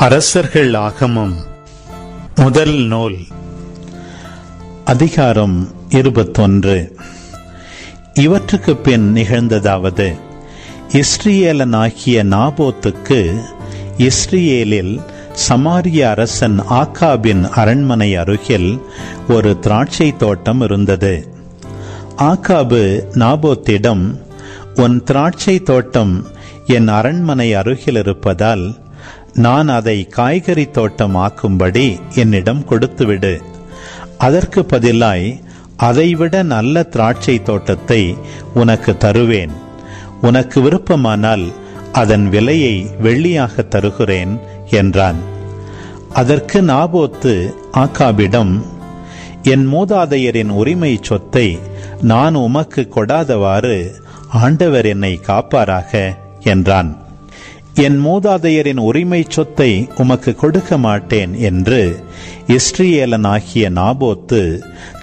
அரசர்கள் ஆகமம் முதல் நூல். அதிகாரம் இருபத்தொன்று. இவற்றுக்கு பின் நிகழ்ந்ததாவது இஸ்ரேலனாகிய நாபோத்துக்கு இஸ்ரேலில் சமாரிய அரசன் ஆக்காபின் அரண்மனை அருகில் ஒரு திராட்சை தோட்டம் இருந்தது. ஆக்காபு நாபோத்திடம் உன் திராட்சை தோட்டம் என் அரண்மனை அருகில் இருப்பதால் நான் அதை காய்கறி தோட்டம் ஆக்கும்படி என்னிடம் கொடுத்துவிடு. அதற்கு பதிலாய் அதைவிட நல்ல திராட்சை தோட்டத்தை உனக்கு தருவேன். உனக்கு விருப்பமானால் அதன் விலையை வெள்ளியாக தருகிறேன் என்றான். அதற்கு நாபோத்து ஆக்காபிடம் என் மூதாதையரின் உரிமை சொத்தை நான் உமக்கு கொடாதவாறு ஆண்டவர் என்னை காப்பாராக என்றான். என் மூதாதையரின் உரிமை சொத்தை உமக்கு கொடுக்க மாட்டேன் என்று இஸ்ரேலனாகிய நாபோத்து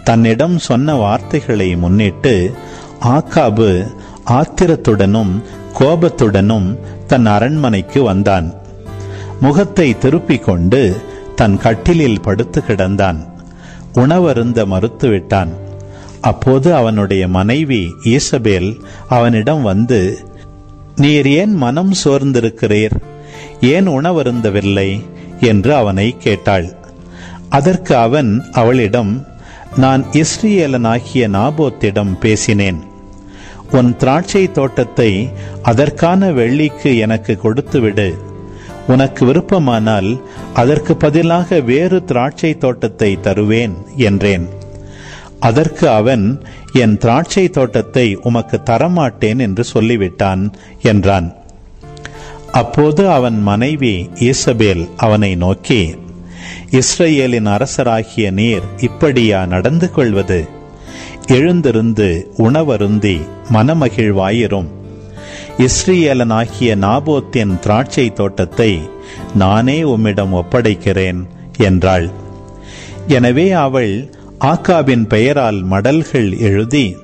தன்னிடம் சொன்ன வார்த்தைகளை முன்னிட்டு ஆக்காபு ஆத்திரத்துடனும் கோபத்துடனும் தன் அரண்மனைக்கு வந்தான். முகத்தை திருப்பிக் கொண்டு தன் கட்டிலில் படுத்து கிடந்தான். உணவருந்த மறுத்துவிட்டான். அப்போது அவனுடைய மனைவி ஈசபேல் அவனிடம் வந்து நீர் ஏன் மனம் சோர்ந்திருக்கிறீர்? ஏன் உணவருந்தவில்லை? என்று அவனை கேட்டாள். அதற்கு அவன் அவளிடம் நான் இஸ்ரேலனாகிய நாபோத்திடம் பேசினேன். உன் திராட்சை தோட்டத்தை அதற்கான வெள்ளிக்கு எனக்கு கொடுத்துவிடு. உனக்கு விருப்பமானால் அதற்கு பதிலாக வேறு திராட்சை தோட்டத்தை தருவேன் என்றேன். அதற்கு அவன் என் திராட்சை தோட்டத்தை உமக்கு தரமாட்டேன் என்று சொல்லிவிட்டான் என்றான். அப்போது அவன் மனைவி ஈசபேல் அவனை நோக்கி இஸ்ரேலின் அரசராகிய நீர் இப்படியா நடந்து கொள்வது? எழுந்திருந்து உணவருந்தி மனமகிழ்வாயிரும். இஸ்ரேலனாகிய நாபோத்தின் திராட்சை தோட்டத்தை நானே உம்மிடம் ஒப்படைக்கிறேன் என்றாள். எனவே அவள் ஆக்காவின் பெயரால் மடல்கள் எழுதி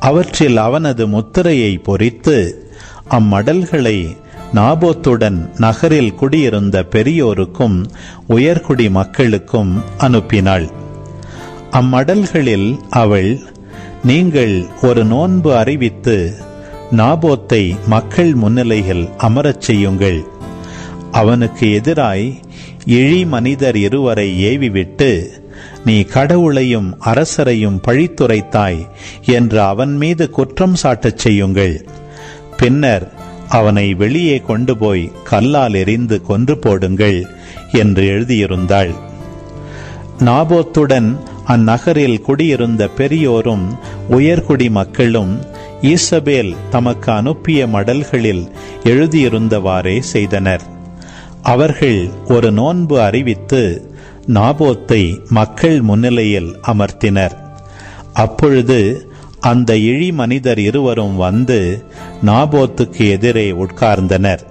அவற்றில் அவனது முத்திரையை பொறித்து அம்மடல்களை நாபோத்துடன் நகரில் குடியிருந்த பெரியோருக்கும் உயர்குடி மக்களுக்கும் அனுப்பினாள். அம்மடல்களில் அவள் நீங்கள் ஒரு நோன்பு அறிவித்து நாபோத்தை மக்கள் முன்னிலையில் அமரச் செய்யுங்கள். அவனுக்கு எதிராய் இழி மனிதர் இருவரை ஏவிவிட்டு நீ கடவுளையும் அரசரையும் பழித்துரைத்தாய் என்று அவன் மீது குற்றம் சாட்டச் செய்யுங்கள். பின்னர் அவனை வெளியே கொண்டு போய் கல்லால் எறிந்து கொன்று போடுங்கள் என்று எழுதியிருந்தாள். நாபோத்துடன் அந்நகரில் குடியிருந்த பெரியோரும் உயர்குடி மக்களும் ஈசபேல் தமக்கு அனுப்பிய மடல்களில் எழுதியிருந்தவாறே செய்தனர். அவர்கள் ஒரு நோன்பு அறிவித்து நாபோத்தை மக்கள் முன்னிலையில் அமர்த்தினர். அப்பொழுது அந்த இழி மனிதர் இருவரும் வந்து நாபோத்துக்கு எதிரே உட்கார்ந்தனர்.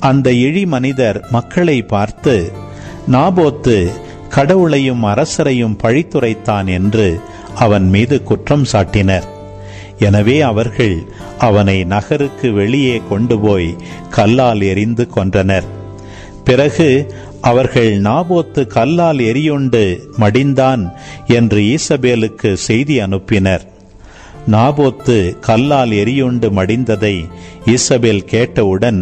அந்த இழி மனிதர் மக்களை பார்த்து நாபோத்து கடவுளையும் அரசரையும் பழித்துரைத்தான் என்று அவன் மீது குற்றம் சாட்டினர். எனவே அவர்கள் அவனை நகருக்கு வெளியே கொண்டு போய் கல்லால் எறிந்து கொன்றனர். பிறகு அவர்கள் நாபோத்து கல்லால் எரியுண்டு மடிந்தான் என்று ஈசபேலுக்கு செய்தி அனுப்பினர். நாபோத்து கல்லால் எரியுண்டு மடிந்ததை ஈசபேல் கேட்டவுடன்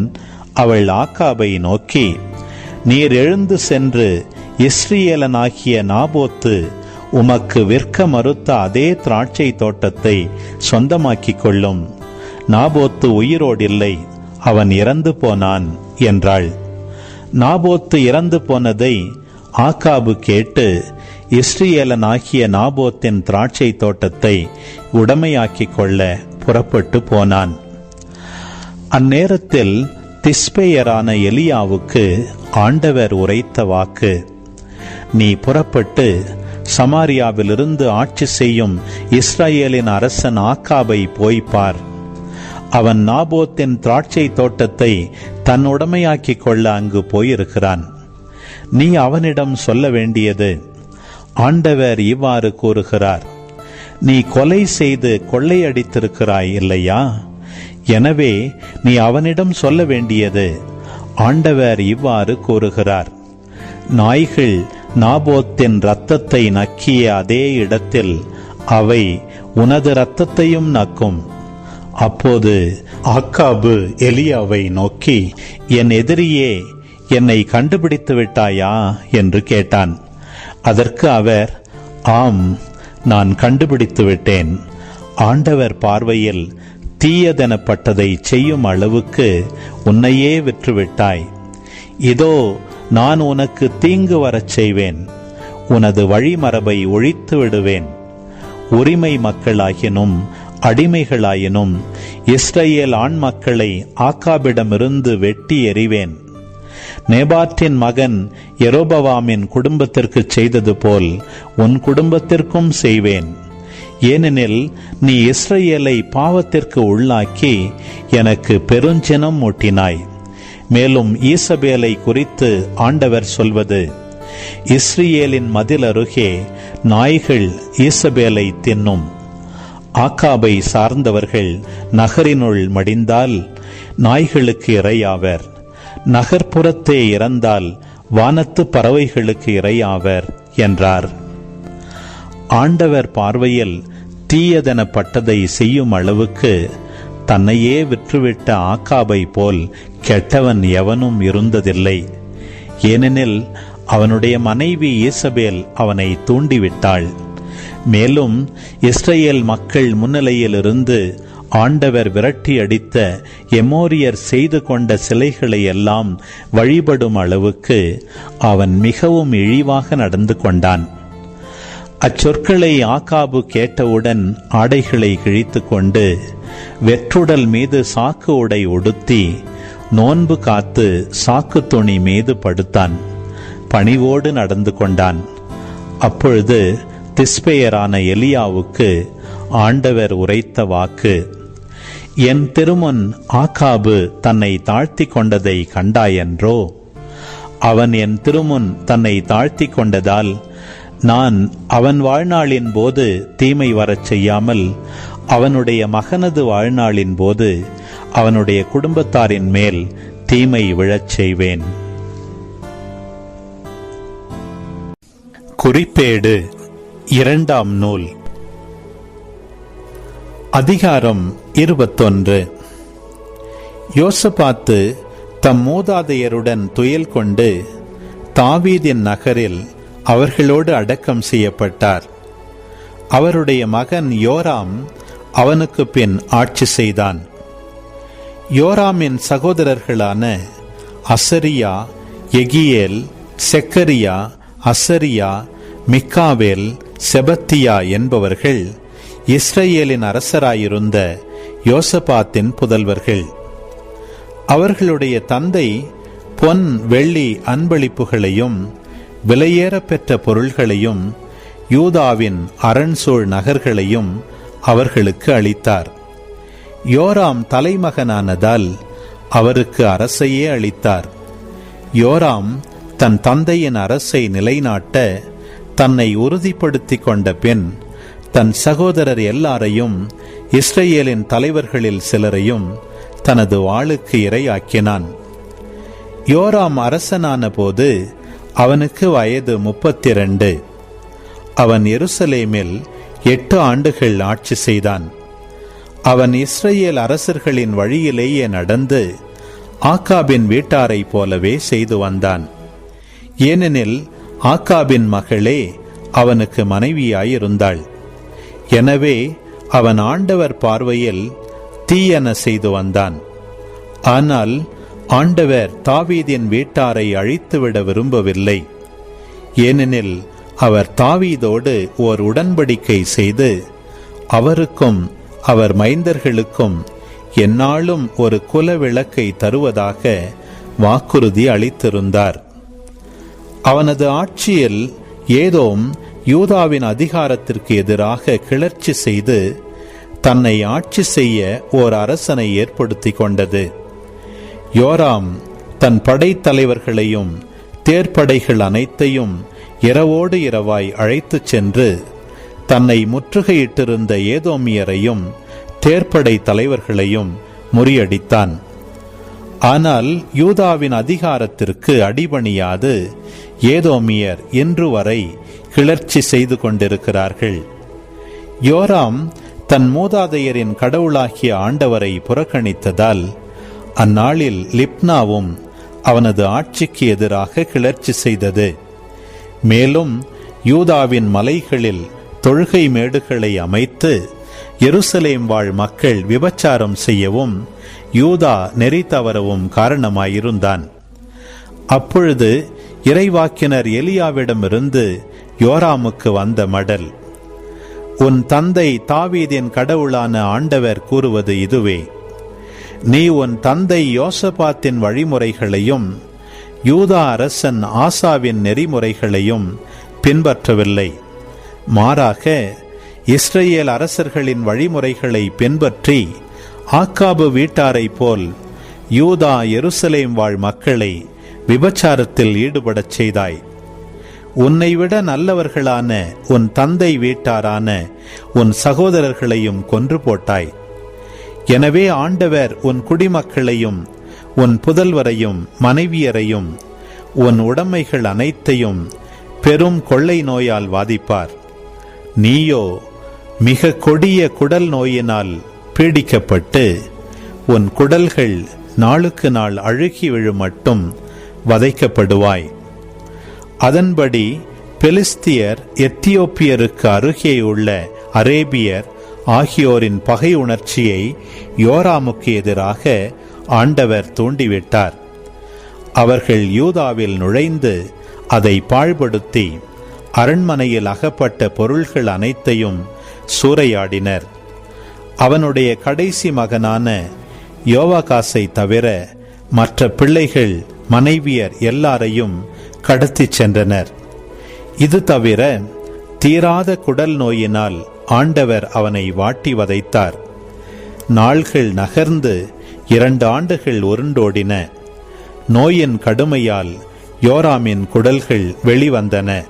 அவள் ஆக்காபை நோக்கி நீர் எழுந்து சென்று இஸ்ரேலனாகிய நாபோத்து உமக்கு விற்க மறுத்த அதே திராட்சை தோட்டத்தை சொந்தமாக்கிக் கொள்ளும். நாபோத்து உயிரோடில்லை அவன் இறந்து போனான் என்றாள். நாபோத்து இறந்து போனதை ஆக்காபு கேட்டு இஸ்ரேலனாகிய நாபோத்தின் திராட்சை தோட்டத்தை உடமையாக்கிக் கொள்ள புறப்பட்டு போனான். அந்நேரத்தில் திஸ்பேயரான எலியாவுக்கு ஆண்டவர் உரைத்த வாக்கு நீ புறப்பட்டு சமாரியாவிலிருந்து ஆட்சி செய்யும் இஸ்ரேலின் அரசன் ஆக்காபை போய்ப்பார் அவன் நாபோத்தின் திராட்சை தோட்டத்தை தன் உடமையாக்கிக் கொள்ள அங்கு போயிருக்கிறான். நீ அவனிடம் சொல்ல வேண்டியது ஆண்டவர் இவ்வாறு கூறுகிறார் நீ கொலை செய்து கொள்ளையடித்திருக்கிறாய் இல்லையா? எனவே நீ அவனிடம் சொல்ல வேண்டியது ஆண்டவர் இவ்வாறு கூறுகிறார் நாய்கள் நாபோத்தின் இரத்தத்தை நக்கிய அதே இடத்தில் அவை உனது இரத்தத்தையும் நக்கும். அப்போது ஆக்காபு எலியாவை நோக்கி என் எதிரியே என்னை கண்டுபிடித்து விட்டாயா? என்று கேட்டான். அதற்கு அவர் ஆம் நான் கண்டுபிடித்து விட்டேன். ஆண்டவர் பார்வையில் தீயதெனப்பட்டதை செய்யும் அளவுக்கு உன்னையே விற்றுவிட்டாய். இதோ நான் உனக்கு தீங்கு வரச் செய்வேன். உனது வழிமரபை ஒழித்து விடுவேன். உரிமை மக்களாகினும் அடிமைகளாயினும் இஸ்ரேல் ஆண் மக்களை ஆக்காபிடமிருந்து வெட்டி எறிவேன். நேபாத்தின் மகன் எரோபவாமின் குடும்பத்திற்கு செய்தது போல் உன் குடும்பத்திற்கும் செய்வேன். ஏனெனில் நீ இஸ்ரேலை பாவத்திற்கு உள்ளாக்கி எனக்கு பெருஞ்சினம் மூட்டினாய். மேலும் ஈசபேலை குறித்து ஆண்டவர் சொல்வது இஸ்ரேலின் மதில் அருகே நாய்கள் ஈசபேலை தின்னும். ஆக்காபை சார்ந்தவர்கள் நகரினுள் மடிந்தால் நாய்களுக்கு இரையாவர். நகர்ப்புறத்தே இறந்தால் வானத்து பறவைகளுக்கு இரையாவர் என்றார். ஆண்டவர் பார்வையில் தீயதெனப்பட்டதை செய்யும் அளவுக்கு தன்னையே விற்றுவிட்ட ஆக்காபை போல் கெட்டவன் எவனும் இருந்ததில்லை. ஏனெனில் அவனுடைய மனைவி ஈசபேல் அவனை தூண்டிவிட்டாள். மேலும் இஸ்ரேல் மக்கள் முன்னிலையிலிருந்து ஆண்டவர் விரட்டி அடித்த எமோரியர் செய்து கொண்ட சிலைகளை எல்லாம் வழிபடும் அளவுக்கு அவன் மிகவும் இழிவாக நடந்து கொண்டான். அச்சொற்களை ஆகாபு கேட்டவுடன் ஆடைகளை கிழித்து கொண்டு வெற்றுடல் மீது சாக்கு உடை உடுத்தி நோன்பு காத்து சாக்கு துணி மீது படுத்தான். பணிவோடு நடந்து கொண்டான். அப்பொழுது திஸ்பெயரான எலியாவுக்கு ஆண்டவர் உரைத்த வாக்கு என் திருமுன் ஆகாபு தன்னை தாழ்த்தி கொண்டதை கண்டாயன்றோ? அவன் என் திருமுன் தன்னை தாழ்த்தி கொண்டதால் நான் அவன் வாழ்நாளின் போது தீமை வரச் செய்யாமல் அவனுடைய மகனது வாழ்நாளின் போது அவனுடைய குடும்பத்தாரின் மேல் தீமை விழச் செய்வேன். குறிப்பேடு. இரண்டாம் நூல். அதிகாரம் இருபத்தொன்று. யோசபாத்து தம் மூதாதையருடன் துயல் கொண்டு தாவீதின் நகரில் அவர்களோடு அடக்கம் செய்யப்பட்டார். அவருடைய மகன் யோராம் அவனுக்கு பின் ஆட்சி செய்தான். யோராமின் சகோதரர்களான அசரியா எகியேல் செக்கரியா அசரியா மிக்காவேல் செபத்தியா என்பவர்கள் இஸ்ரேலின் அரசராயிருந்த யோசபாத்தின் புதல்வர்கள். அவர்களுடைய தந்தை பொன் வெள்ளி அன்பளிப்புகளையும் விலையேற பெற்ற பொருள்களையும் யூதாவின் அரண்சூழ் நகர்களையும் அவர்களுக்கு அளித்தார். யோராம் தலைமகனானதால் அவருக்கு அரசையே அளித்தார். யோராம் தன் தந்தையின் அரசை நிலைநாட்ட தன்னை உறுதிப்படுத்திக் கொண்ட பின் தன் சகோதரர் எல்லாரையும் இஸ்ரேலின் தலைவர்களில் சிலரையும் தனது வாளுக்கு இரையாக்கினான். யோராம் அரசனான போது அவனுக்கு வயது முப்பத்தி இரண்டு அவன் எருசலேமில் எட்டு ஆண்டுகள் ஆட்சி செய்தான். அவன் இஸ்ரேல் அரசர்களின் வழியிலேயே நடந்து ஆக்காபின் வீட்டாரைப் போலவே செய்து வந்தான். ஏனெனில் ஆக்காபின் மகளே அவனுக்கு மனைவியாயிருந்தாள். எனவே அவன் ஆண்டவர் பார்வையில் தீயன செய்து வந்தான். ஆனால் ஆண்டவர் தாவீதின் வீட்டாரை அழித்துவிட விரும்பவில்லை. ஏனெனில் அவர் தாவீதோடு ஓர் உடன்படிக்கை செய்து அவருக்கும் அவர் மைந்தர்களுக்கும் எந்நாளும் ஒரு குல விளக்கை தருவதாக வாக்குறுதி அளித்திருந்தார். அவனது ஆட்சியில் ஏதோம் யூதாவின் அதிகாரத்திற்கு எதிராக கிளர்ச்சி செய்து தன்னை ஆட்சி செய்ய ஓர் அரசனை ஏற்படுத்தி கொண்டது. யோராம் தன் படைத்தலைவர்களையும் தேர்ப்படைகள் அனைத்தையும் இரவோடு இரவாய் அழைத்துச் சென்று தன்னை முற்றுகையிட்டிருந்த ஏதோமியரையும் தேர்ப்படை தலைவர்களையும் முறியடித்தான். ஆனால் யூதாவின் அதிகாரத்திற்கு அடிபணியாது ஏதோமியர் இன்று வரை கிளர்ச்சி செய்து கொண்டிருக்கிறார்கள். யோராம் தன் மூதாதையரின் கடவுளாகிய ஆண்டவரை புறக்கணித்ததால் அந்நாளில் லிப்னாவும் அவனது ஆட்சிக்கு எதிராக கிளர்ச்சி செய்தது. மேலும் யூதாவின் மலைகளில் தொழுகை மேடுகளை அமைத்து எருசலேம் வாழ் மக்கள் விபச்சாரம் செய்யவும் யூதா நெறி தவறவும் காரணமாயிருந்தான். அப்பொழுது இறைவாக்கினர் எலியாவிடமிருந்து யோராமுக்கு வந்த மடல் உன் தந்தை தாவீதின் கடவுளான ஆண்டவர் கூறுவது இதுவே. நீ உன் தந்தை யோசபாத்தின் வழிமுறைகளையும் யூதா அரசன் ஆசாவின் நெறிமுறைகளையும் பின்பற்றவில்லை. மாறாக இஸ்ரேல் அரசர்களின் வழிமுறைகளை பின்பற்றி ஆக்காபு வீட்டாரைப் போல் யூதா எருசலேம் வாழ் மக்களை விபச்சாரத்தில் ஈடுபடச் செய்தாய். உன்னை விட நல்லவர்களான உன் தந்தை வீட்டாரான உன் சகோதரர்களையும் கொன்று போட்டாய். எனவே ஆண்டவர் உன் குடிமக்களையும் உன் புதல்வரையும் மனைவியரையும் உன் உடைமைகள் அனைத்தையும் பெரும் கொள்ளை நோயால் வாதிப்பார். நீயோ மிக கொடிய குடல் நோயினால் பீடிக்கப்பட்டு உன் குடல்கள் நாளுக்கு நாள் அழுகி விழுமட்டும் வதைக்கப்படுவாய். அதன்படி பெலிஸ்தியர் எத்தியோப்பியருக்கு அருகே உள்ள அரேபியர் ஆகியோரின் பகை உணர்ச்சியை யோராமுக்கு எதிராக ஆண்டவர் தூண்டிவிட்டார். அவர்கள் யூதாவில் நுழைந்து அதை பாழ்படுத்தி அரண்மனையில் அகப்பட்ட பொருள்கள் அனைத்தையும் சூறையாடினர். அவனுடைய கடைசி மகனான யோவாகாசை தவிர மற்ற பிள்ளைகள் மனைவியர் எல்லாரையும் கடத்திச் சென்றனர். இது தவிர தீராத குடல் நோயினால் ஆண்டவர் அவனை வாட்டி வதைத்தார். நாள்கள் நகர்ந்து இரண்டு ஆண்டுகள் உருண்டோடின. நோயின் கடுமையால் யோராமின் குடல்கள் வெளிவந்தன.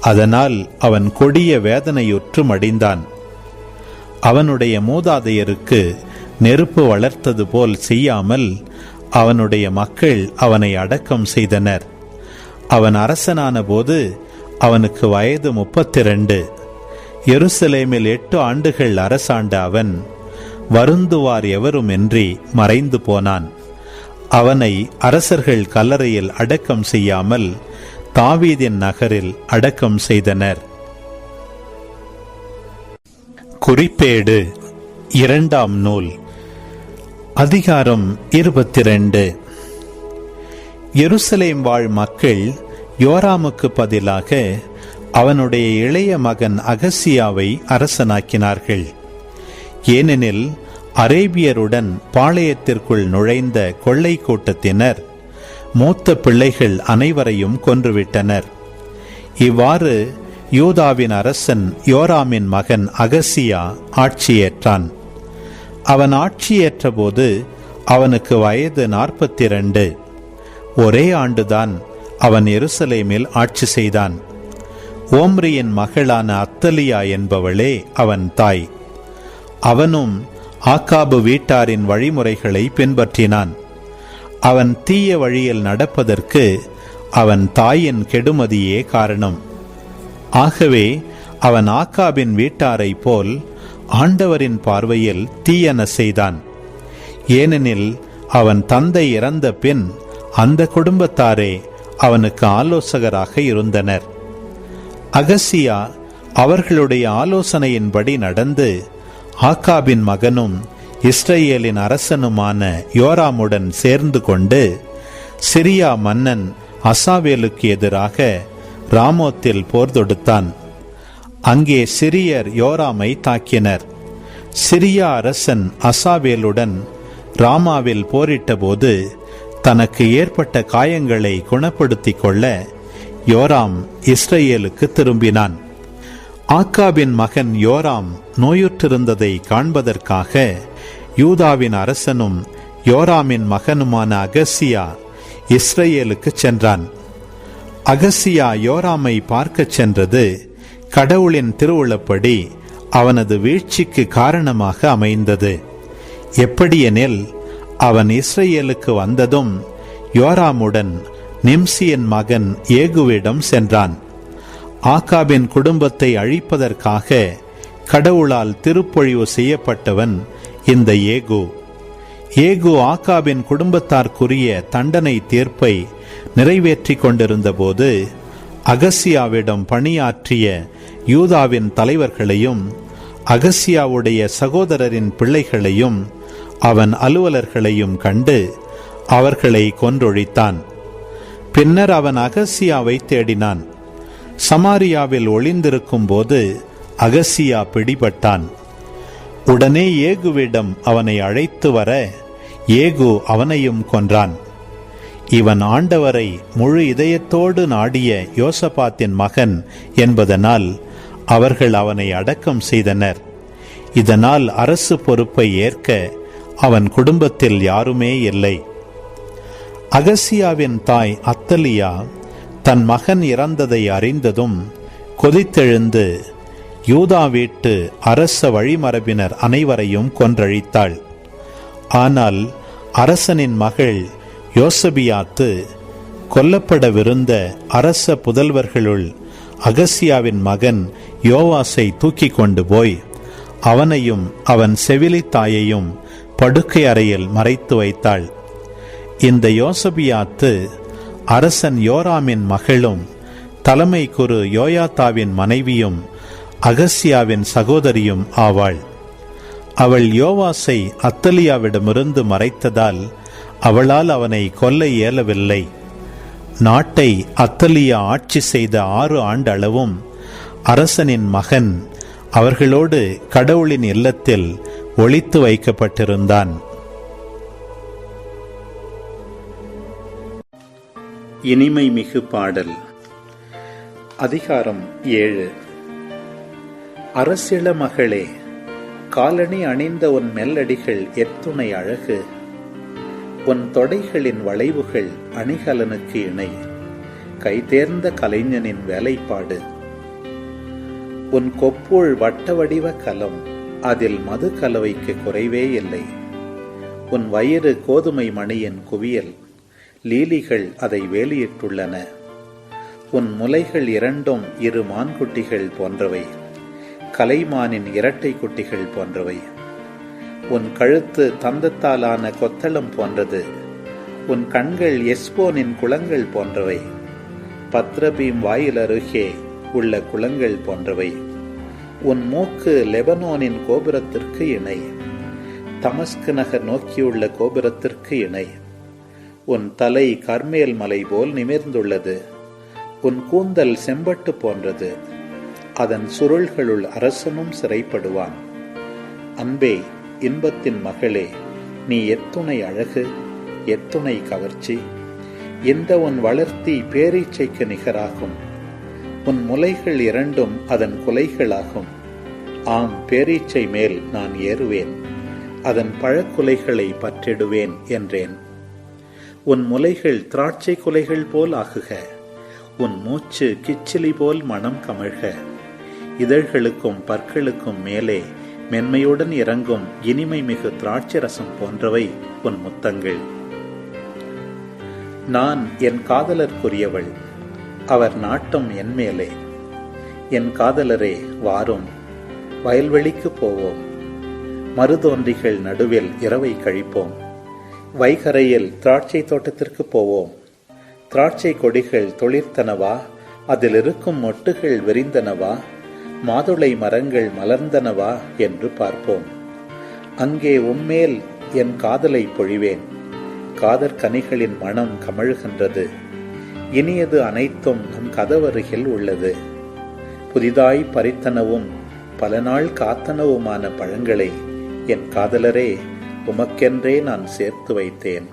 அதனால் அவன் கொடிய வேதனையுற்று மடிந்தான் அவனுடைய மூதாதையருக்கு நெருப்பு வளர்த்தது போல் செய்யாமல் அவனுடைய மக்கள் அவனை அடக்கம் செய்தனர். அவன் அரசனான போது அவனுக்கு வயது முப்பத்தி ரெண்டு எருசலேமில் எட்டு ஆண்டுகள் அரசாண்ட அவன் வருந்துவார் எவருமின்றி மறைந்து போனான். அவனை அரசர்கள் கல்லறையில் அடக்கம் செய்யாமல் தாவீதின் நகரில் அடக்கம் செய்தனர். குறிப்பேடு. இரண்டாம் நூல். அதிகாரம் இருபத்தி ரெண்டு எருசலேம் வாழ் மக்கள் யோராமுக்கு பதிலாக அவனுடைய இளைய மகன் அகசியாவை அரசனாக்கினார்கள். ஏனெனில் அரேபியருடன் பாளையத்திற்குள் நுழைந்த கொள்ளை கூட்டத்தினர் மூத்த பிள்ளைகள் அனைவரையும் கொன்றுவிட்டனர். இவ்வாறு யூதாவின் அரசன் யோராமின் மகன் அகசியா ஆட்சியேற்றான். அவன் ஆட்சியேற்றபோது அவனுக்கு வயது நாற்பத்தி ரெண்டு ஒரே ஆண்டுதான் அவன் எருசலேமில் ஆட்சி செய்தான். ஓம்ரியின் மகளான அத்தலியா என்பவளே அவன் தாய். அவனும் ஆக்காபு வீட்டாரின் வழிமுறைகளை பின்பற்றினான். அவன் தீய வழியில் நடப்பதற்கு அவன் தாயின் கெடுமதியே காரணம். ஆகவே அவன் ஆக்காபின் வீட்டாரை போல் ஆண்டவரின் பார்வையில் தீயன செய்தான். ஏனெனில் அவன் தந்தை இறந்த பின் அந்த குடும்பத்தாரே அவனுக்கு ஆலோசகராக இருந்தனர். அகசியா அவர்களுடைய ஆலோசனையின்படி நடந்து ஆக்காபின் மகனும் இஸ்ரேலின் அரசனுமான யோராமுடன் சேர்ந்து கொண்டு சிரியா மன்னன் அசாவேலுக்கு எதிராக ராமோத்தில் போர் தொடுத்தான். அங்கே சிரியர் யோராமை தாக்கினர். சிரியா அரசன் அசாவேலுடன் ராமாவில் போரிட்டபோது தனக்கு ஏற்பட்ட காயங்களை குணப்படுத்திக் கொள்ள யோராம் இஸ்ரேலுக்கு திரும்பினான். ஆக்காபின் மகன் யோராம் நோயுற்றிருந்ததை காண்பதற்காக யூதாவின் அரசனும் யோராமின் மகனுமான அகசியா இஸ்ரேலுக்கு சென்றான். அகசியா யோராமை பார்க்கச் சென்றது. கடவுளின் திருவுளப்படி அவனது வீழ்ச்சிக்கு காரணமாக அமைந்தது. எப்படியெனில் அவன் இஸ்ரேலுக்கு வந்ததும் யோராமுடன் நிம்சியின் மகன் ஏகுவிடம் சென்றான். ஆகாபின் குடும்பத்தை அழிப்பதற்காக கடவுளால் திருப்பொழிவு செய்யப்பட்டவன் இந்த ஏகு. ஏகு ஆகாபின் குடும்பத்தார்க்குரிய தண்டனை தீர்ப்பை நிறைவேற்றிக் கொண்டிருந்தபோது அகசியாவிடம் பணியாற்றிய யூதாவின் தலைவர்களையும் அகசியாவுடைய சகோதரரின் பிள்ளைகளையும் அவன் அலுவலர்களையும் கண்டு அவர்களை கொன்றொழித்தான். பின்னர் அவன் அகசியாவை தேடினான். சமாரியாவில் ஒளிந்திருக்கும் போது அகசியா பிடிபட்டான். உடனே ஏகுவிடம் அவனை அழைத்து வர ஏகு அவனையும் கொன்றான். இவன் ஆண்டவரை முழு இதயத்தோடு நாடிய யோசபாத்தின் மகன் என்பதனால் அவர்கள் அவனை அடக்கம் செய்தனர். இதனால் அரசு பொறுப்பை ஏற்க அவன் குடும்பத்தில் யாருமே இல்லை. அகசியாவின் தாய் அத்தலியா தன் மகன் இறந்ததை அறிந்ததும் கொதித்தெழுந்து யூதா வீட்டு அரச வழிமரபினர் அனைவரையும் கொன்றழித்தாள். ஆனால் அரசனின் மகள் யோசபியாத்து கொல்லப்படவிருந்த அரச புதல்வர்களுள் அகசியாவின் மகன் யோவாசை தூக்கி கொண்டு போய் அவனையும் அவன் செவிலி தாயையும் படுக்கை அறையில் மறைத்து வைத்தாள். இந்த யோசபியாத்து அரசன் யோராமின் மகளும் தலைமை குரு யோயாத்தாவின் மனைவியும் அகசியாவின் சகோதரியும் ஆவாள். அவள் யோவாசை அத்தலியாவிடமிருந்து மறைத்ததால் அவளால் அவனை கொல்ல இயலவில்லை. நாட்டை அத்தலியா ஆட்சி செய்த ஆறு ஆண்டளவும் அரசனின் மகன் அவர்களோடு கடவுளின் இல்லத்தில் ஒழித்து வைக்கப்பட்டிருந்தான். இனிமை மிகு பாடல். அதிகாரம் ஏழு. அரசிள மகளே காலணி அணிந்த உன் மெல்லடிகள் எத்துணை அழகு. உன் தொடைகளின் வளைவுகள் அணிகலனுக்கு இணை. கைதேர்ந்த கலைஞனின் வேலைப்பாடு. உன் கொப்புள் வட்ட வடிவ கலம் அதில் மது கலவைக்கு குறைவே இல்லை. உன் வயிறு கோதுமை மணியின் குவியல். லீலிகள் அதை வேலியிட்டுள்ளன. உன் முலைகள் இரண்டும் இரு மான்குட்டிகள் போன்றவை. கலைமானின் இரட்டை குட்டிகள் போன்றவை. உன் கழுத்து தந்தத்தாலான கொத்தளம் போன்றது. உன் கண்கள் எஸ்போனின் குளங்கள் போன்றவை. பத்ரபீம் வாயில் அருகே உள்ள குளங்கள் போன்றவை. உன் மூக்கு லெபனோனின் கோபுரத்திற்கு இணை. தமஸ்கு நகர் நோக்கியுள்ள கோபுரத்திற்கு இணை. உன் தலை கர்மேல் மலை போல் நிமிர்ந்துள்ளது. உன் கூந்தல் செம்பட்டு போன்றது. அதன் சுருள்களுள் அரசனும் சிறைப்படுவான். அன்பே இன்பத்தின் மகளே நீ எத்துணை அழகு எத்துணை கவர்ச்சி. இந்த உன் வளர்த்தி பேரீச்சைக்கு நிகராகும். உன் முலைகள் இரண்டும் அதன் குலைகளாகும். ஆம் பேரீச்சை மேல் நான் ஏறுவேன். அதன் பழக்குலைகளை பற்றிடுவேன் என்றேன். உன் முலைகள் திராட்சை குலைகள் போல் ஆகுக. உன் மூச்சு கிச்சிலி போல் மனம் கமழ்க. இதழ்களுக்கும் பற்களுக்கும் மேலே மென்மையுடன் இறங்கும் இனிமை மிகு திராட்சை ரசம் போன்றவை உன் முத்தங்கள். நான் என் காதலர்க்குரியவள் அவர் நாட்டம் என் மேலே. என் காதலரே வாரும் வயல்வெளிக்கு போவோம். மருதோன்றிகள் நடுவில் இரவை கழிப்போம். வைகரையில் திராட்சை தோட்டத்திற்கு போவோம். திராட்சை கொடிகள் தொளிர்த்தனவா? அதில் இருக்கும் மொட்டுகள் விரிந்தனவா மாதுளை மரங்கள் மலர்ந்தனவா என்று பார்ப்போம். அங்கே உம்மேல் என் காதலை பொழிவேன். காதற் கனிகளின் மனம் கமழுகின்றது. இனியது அனைத்தும் நம் கதவருகில் உள்ளது. புதிதாய் பறித்தனவும் பல நாள் காத்தனவுமான பழங்களை என் காதலரே உமக்கென்றே நான் சேர்த்து வைத்தேன்.